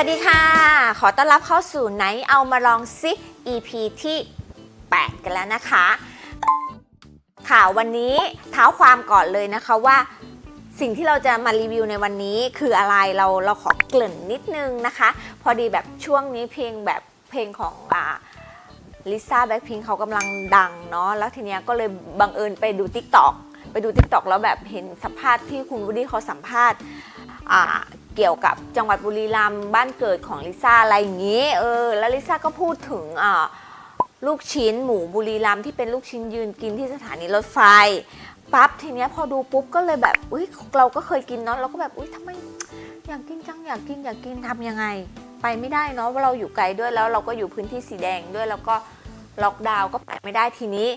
วัสดีค่ะ ขอต้อนรับเข้าสู่ไหนเอามาลองซิ EP ที่ 8 กันแล้วนะคะ ค่ะวันนี้เท้าความก่อนเลยนะคะว่า สิ่งที่เราจะมารีวิวในวันนี้คืออะไรเราเราขอเกริ่นนิดนึงนะคะ พอดีแบบช่วงนี้เพลงแบบเพลงของอ่าลิซ่าแบ็คพิงเขากำลังดังเนาะแล้วทีเนี้ยก็เลยบังเอิญไปดู t ิ k t o k ไปดู t ิ k t o k แล้วแบบเห็นสัมภาษณ์ที่คุณวูดี้เขาสัมภาษณ์ เกี่ยวกับจังหวัดบุรีรัมย์บ้านเกิดของลิซ่าอะไรอย่างนี้เออแล้วลิซ่าก็พูดถึงอ่าลูกชิ้นหมูบุรีรัมย์ที่เป็นลูกชิ้นยืนกินที่สถานีรถไฟปั๊บทีเนี้ยพอดูปุ๊บก็เลยแบบอุ้ยเราก็เคยกินเนาะเราก็แบบอุ้ยทำไมอยากกินจังอยากกินอยากกินทำยังไง ไปไม่ได้เนาะว่าะเราอยู่ไกลด้วยแล้วเราก็อยู่พื้นที่สีแดงด้วยแล้วก็ล็อกดาวน์ก็ไปไม่ได้ทีนี้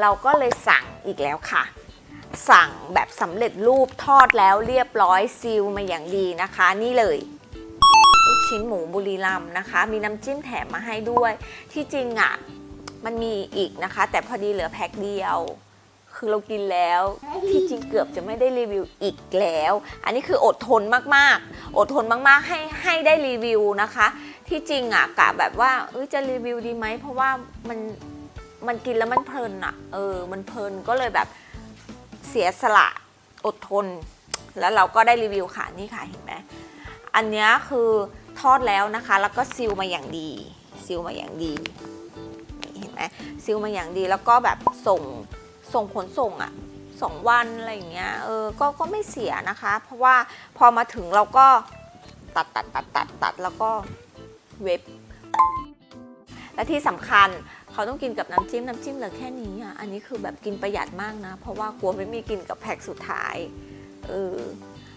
เราก็เลยสั่งอีกแล้วค่ะ สั่งแบบสำเร็จรูปทอดแล้วเรียบร้อยซีลมาอย่างดีนะคะ นี่เลยลูกชิ้นหมูบุรีรัมนะคะ มีน้ำจิ้มแถมมาให้ด้วย ที่จริงอะมันมีอีกนะคะ แต่พอดีเหลือแพ็คเดียว คือเรากินแล้วที่จริงเกือบจะไม่ได้รีวิวอีกแล้ว อันนี้คืออดทนมากๆ อดทนมากๆให้ให้ได้รีวิวนะคะ ที่จริงอะกะแบบว่าเอ้ยจะรีวิวดีไหมเพราะว่ามันมันกินแล้วมันเพลินอะเออมันเพลินก็เลยแบบ เสียสละอดทน แล้วเราก็ได้รีวิวค่ะนี่ค่ะเห็นไหมอันนี้คือทอดแล้วนะคะ แล้วก็ซิลมาอย่างดีซิลมาอย่างดีเห็นไหมซิลมาอย่างดีแล้วก็แบบส่งส่งขนส่งอะสองวันอะไรอย่างเงี้ยเออก็ก็ไม่เสียนะคะ เพราะว่าพอมาถึงเราก็ตัดตัดตัดตัดตัดแล้วก็เว็บ และที่สำคัญ เขาต้องกินกับน้ำจิ้มน้ำจิ้มเหลือแค่นี้อะอันนี้คือแบบกินประหยัดมากนะ เพราะว่ากลัวไม่มีกินกับแพ็คสุดท้ายเออ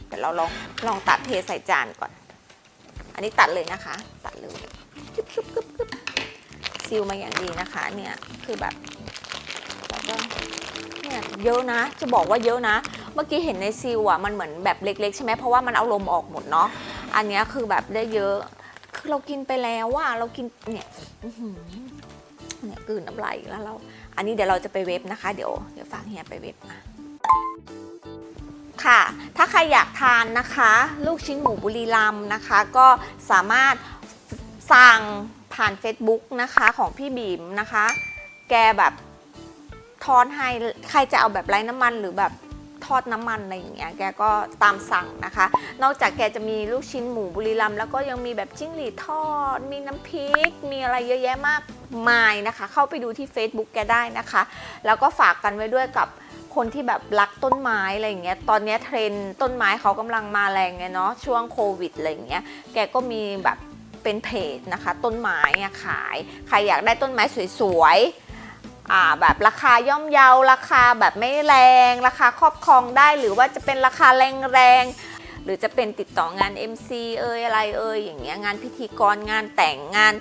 เดี๋ยวเราลองลองตัดเทใส่จานก่อน อันนี้ตัดเลยนะคะ ตัดเลยกึบกึบกึบกึบซีลมาอย่างดีนะคะ เนี่ยคือแบบแล้วก็เนี่ยเยอะนะจะบอกว่าเยอะนะ เมื่อกี้เห็นในซิลอะมันเหมือนแบบเล็ก ๆ ใช่ไหมเพราะว่ามันเอาลมออกหมดเนาะอันนี้คือแบบได้เยอะ คือเรากินไปแล้วว่าเรากินเนี่ย เนี่ยกลืนน้ำลายอีกแล้วเรา อันนี้เดี๋ยวเราจะไปเว็บนะคะ เดี๋ยวเดี๋ยวฝากเฮียไปเว็บมาค่ะ ถ้าใครอยากทานนะคะ ลูกชิ้นหมูบุรีรัมนะคะ ก็สามารถสั่งผ่าน Facebook นะคะของพี่บีมนะคะ แกแบบทอดให้ใครจะเอาแบบไร้น้ำมันหรือแบบทอดน้ำมันอะไรอย่างเงี้ย แกก็ตามสั่งนะคะ นอกจากแกจะมีลูกชิ้นหมูบุรีรัมแล้วก็ยังมีแบบจิ้งหรีดทอด มีน้ำพริก มีอะไรเยอะแยะมาก มายนะคะ เข้าไปดูที่ Facebook แกได้นะคะ แล้วก็ฝากกันไว้ด้วยกับคนที่แบบรักต้นไม้อะไรอย่างเงี้ย ตอนนี้เทรนต้นไม้เขากำลังมาแรงไงเนาะช่วงโควิดอะไรอย่างเงี้ย แกก็มีแบบเป็นเพจนะคะ ต้นไม้ขาย ใครอยากได้ต้นไม้สวยๆแบบราคาย่อมเยาราคาแบบไม่แรง ราคาครอบครองได้หรือว่าจะเป็นราคาแรงๆ หรือจะเป็นติดต่องาน MC เอ่ยอะไรเอ่ยอย่างเงี้ยงานพิธีกรงานแต่งงาน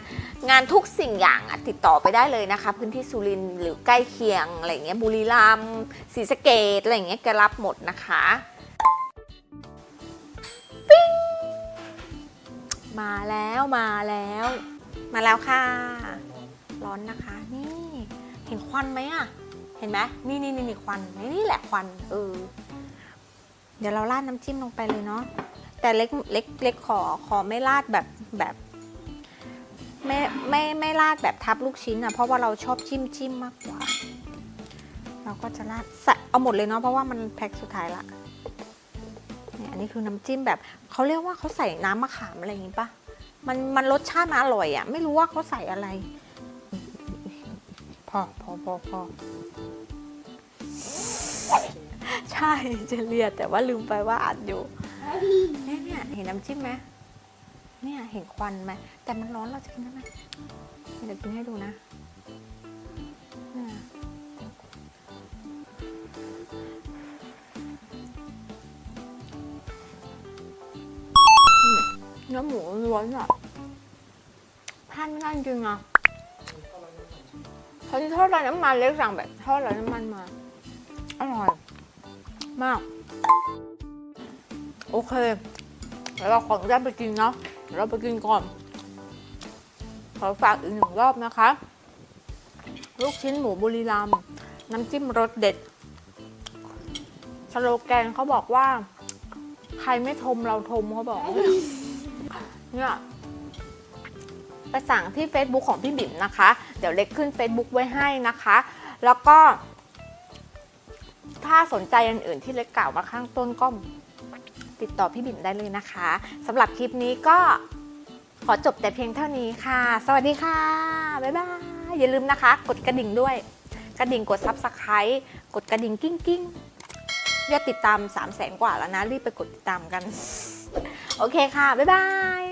งานทุกสิ่งอย่างอะติดต่อไปได้เลยนะคะ พื้นที่สุรินทร์หรือใกล้เคียงอะไรเงี้ยบุรีรัมย์ศรีสะเกดอะไรเงี้ยแกรับหมดนะคะปิ้งมาแล้วมาแล้ว มาแล้วค่ะ ร้อนนะคะนี่ เห็นควันไหมอะเห็นไหมนี่นี่นี่นี่ควันนี่นี่แหละควันเออ เดี๋ยวเราราดน้ำจิ้มลงไปเลยเนาะแต่เล็กเล็กเล็กขอขอไม่ราดแบบแบบไม่ไม่ไม่ราดแบบทับลูกชิ้นอะเพราะว่าเราชอบจิ้มจิ้มมากกว่า เราก็จะราดใส่เอาหมดเลยเนาะเพราะว่ามันแพ็คสุดท้ายละเนี่ยอันนี้คือน้ำจิ้มแบบเขาเรียกว่าเขาใส่น้ำมะขามอะไรอย่างงี้ปะมันมันรสชาติมันอร่อยอะไม่รู้ว่าเขาใส่อะไร พอพอพอพอ ใช่จะเรียดแต่ว่าลืมไปว่าอัดอยู่เนี่ยเนี่ยเห็นน้ำจิ้มไหมเนี่ยเห็นควันไหมแต่มันร้อนเราจะกินได้ไหมเดี๋ยวกินให้ดูนะเนื้อหมูล้วนอะพลาดไม่ได้จริงอะเขาที่ทอดไร้น้ำมันเล็กสั่งแบบทอดไร้น้ำมันมา อร่อย มาก โอเคเดี๋ยวเราขออนุญาตไปกินเนาะเดี๋ยวเราไปกินก่อน ขอฝากอีกหนึ่งรอบนะคะ ลูกชิ้นหมูบุรีรัมย์น้ำจิ้มรสเด็ด สโลแกนเขาบอกว่า ใครไม่ทมเราทมเขาบอก เนี่ยไปสั่งที่ Facebook ของพี่บิ่มนะคะ เดี๋ยวเล็กขึ้น Facebook ไว้ให้นะคะ แล้วก็ ถ้าสนใจอันอื่นที่เล็กกล่าวมาข้างต้นก็ติดต่อพี่บิ่มได้เลยนะคะสำหรับคลิปนี้ก็ขอจบแต่เพียงเท่านี้ค่ะ สวัสดีค่ะ บ๊ายบาย อย่าลืมนะคะ กดกระดิ่งด้วย กระดิ่งกด Subscribe กดกระดิ่งกิ้งกิ้งยอดติดตาม3 0 0แสนกว่าแล้วนะ รีบไปกดติดตามกัน โอเคค่ะ บ๊ายบาย